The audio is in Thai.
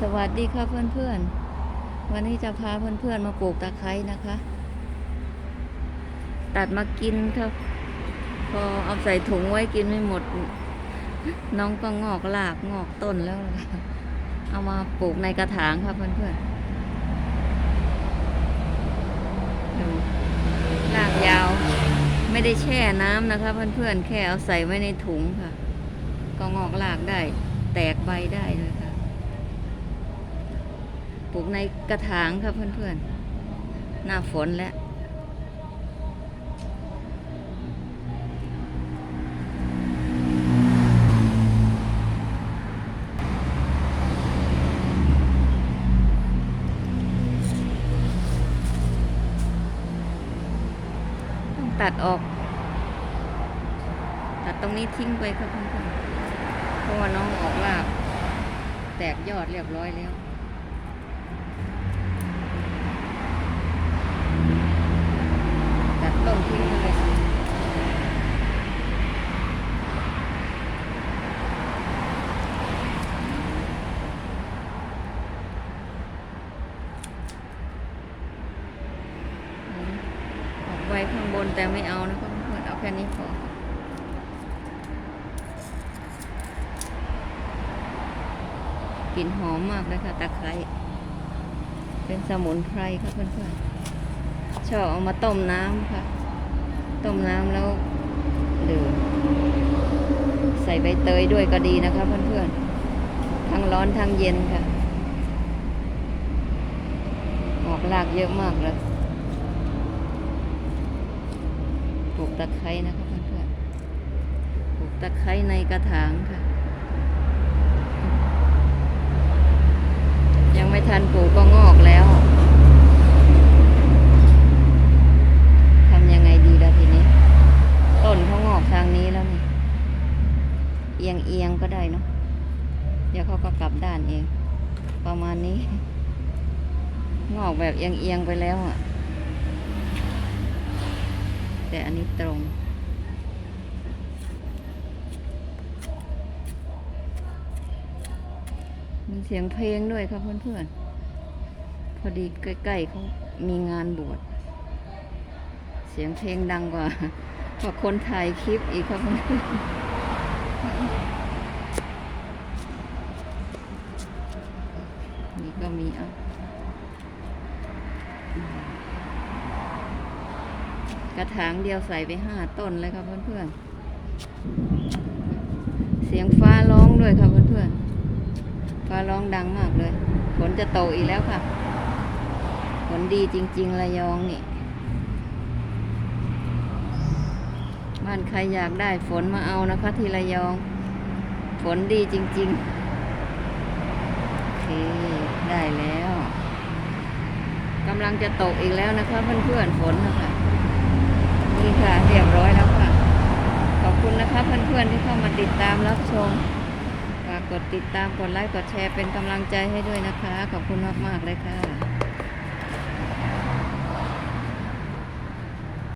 สวัสดีค่ะเพื่อนๆ วันนี้จะพาเพื่อนๆมาปลูกตะไคร้นะคะ ตัดมากินครับพอเอาใส่ถุงไว้กินไม่หมด น้องก็งอกรากงอกต้นแล้ว เอามาปลูกในกระถางค่ะเพื่อนๆดูรากยาว ไม่ได้แช่น้ำนะคะ เพื่อนๆ แค่เอาใส่ไว้ในถุงค่ะ ก็งอกรากได้ แตกใบได้เลยค่ะ ลูกในกระถางค่ะเพื่อนๆ หน้าฝนแล้วต้องตัดออก ตัดตรงนี้ทิ้งไปครับเพื่อนๆเพราะว่าน้องออกรากแตกยอดเรียบร้อยแล้ว ตัดต้นทิ้งไปเลยอืมออกไว้ข้างบนแต่ไม่เอานะครับเพื่อนเอาแค่นี้พอกลิ่นหอมมากเลยค่ะตะไคร้เป็นสมุนไพรค่ะเพื่อนๆชอบเอามาต้มน้ำค่ะ ต้มน้ำแล้วดื่มใส่ใบเตยด้วยก็ดีนะคะเพื่อนๆทั้งร้อนทั้งเย็นค่ะ ออกรากเยอะมากเลยปลูก ตะไคร้นะคะเพื่อนๆปลูกตะไคร้ในกระถางค่ะ ยังไม่ทันปลูกก็งอกแล้วทำยังไงดีล่ะทีนี้ ต้นเขางอกทางนี้แล้วนี่ เอียงเอียงก็ได้เนาะเดี๋ยวเขาก็กลับด้านเอง ประมาณนี้ งอกแบบเอียงเอียงไปแล้วอะ่ะ แต่อันนี้ตรง มีเสียงเพลงด้วยค่ะเพื่อนๆ พอดีใกล้ๆเขามีงานบวช เสียงเพลงดังกว่า กว่าคนถ่ายคลิปอีกค่ะเพื่อนๆนี่ก็มีอะ กระถางเดียวใส่ไปห้าต้นเลยครับเพื่อนๆ เสียงฟ้าร้องด้วยครับเพื่อนๆ ฟ้าร้องดังมากเลย ฝนจะตกอีกแล้วค่ะ ฝนดีจริง ๆ ระยองนี่ บ้านใครอยากได้ฝนมาเอานะคะ ที่ระยอง ฝนดีจริงๆโอเคได้แล้วกำลังจะตกอีกแล้วนะคะเพื่อนๆฝนนะคะ นี่ค่ะเรียบร้อยแล้วค่ะ ขอบคุณนะคะเพื่อนๆที่เข้ามาติดตามรับชมฝากกดติดตามกดไลค์กดแชร์เป็นกำลังใจให้ด้วยนะคะ ขอบคุณมากๆเลยค่ะ